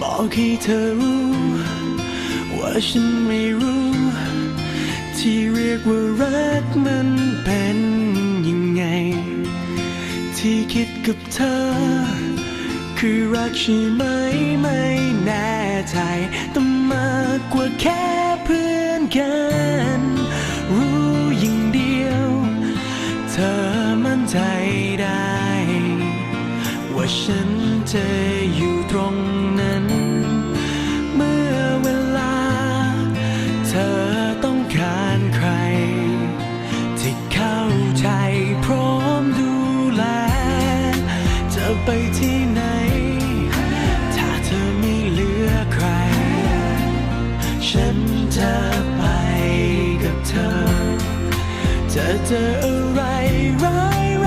บอกให้เธอรู้ ว่าฉันไม่รู้ ที่เรียกว่ารักมันเป็นยังไง ที่คิดกับเธอ คือรักใช่ไหมไม่แน่ใจแต่มากกว่าแค่เพื่อนกัน รู้อย่างเดียว เธอมั่นใจได้ ว่าฉันจะ ไปที่ไหน ถ้าเธอไม่เหลือใคร ฉันจะไปกับเธอ จะเจออะไรร้ายแร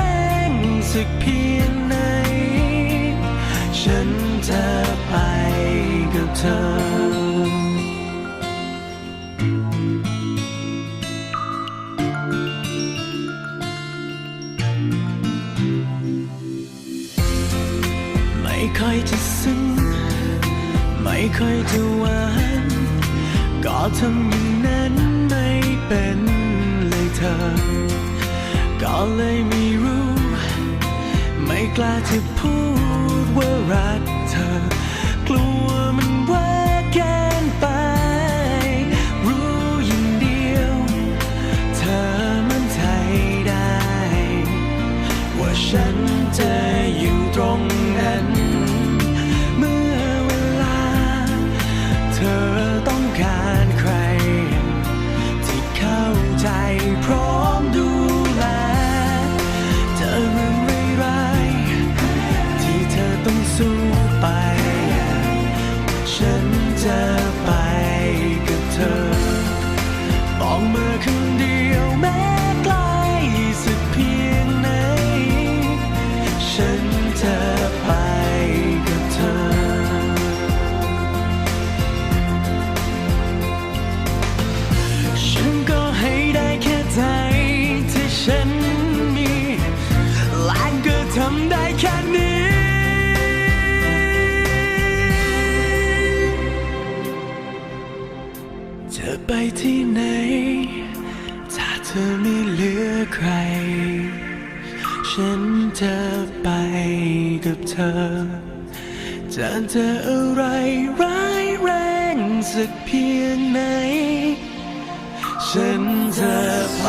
งสักเพียงไหน ฉันจะไปกับเธอ จะซึ้งไม่ค่อยจะหวานก็ทำอย่างนั้นไม่เป็นเลยเธอ ก็เลยไม่รู้ ไม่กล้าจะพูดว่ารักเธอ กลัวมันว่าเกินไป รู้อย่างเดียว เธอมันใจได้ ว่าฉันจ ทำได้แค่นี้จะไปที่ไหน ถ้าเธอไม่เหลือใคร ฉันจะไปกับเธอ จะเจออะไรร้ายแรงสักเพียงไหน ฉันจะไป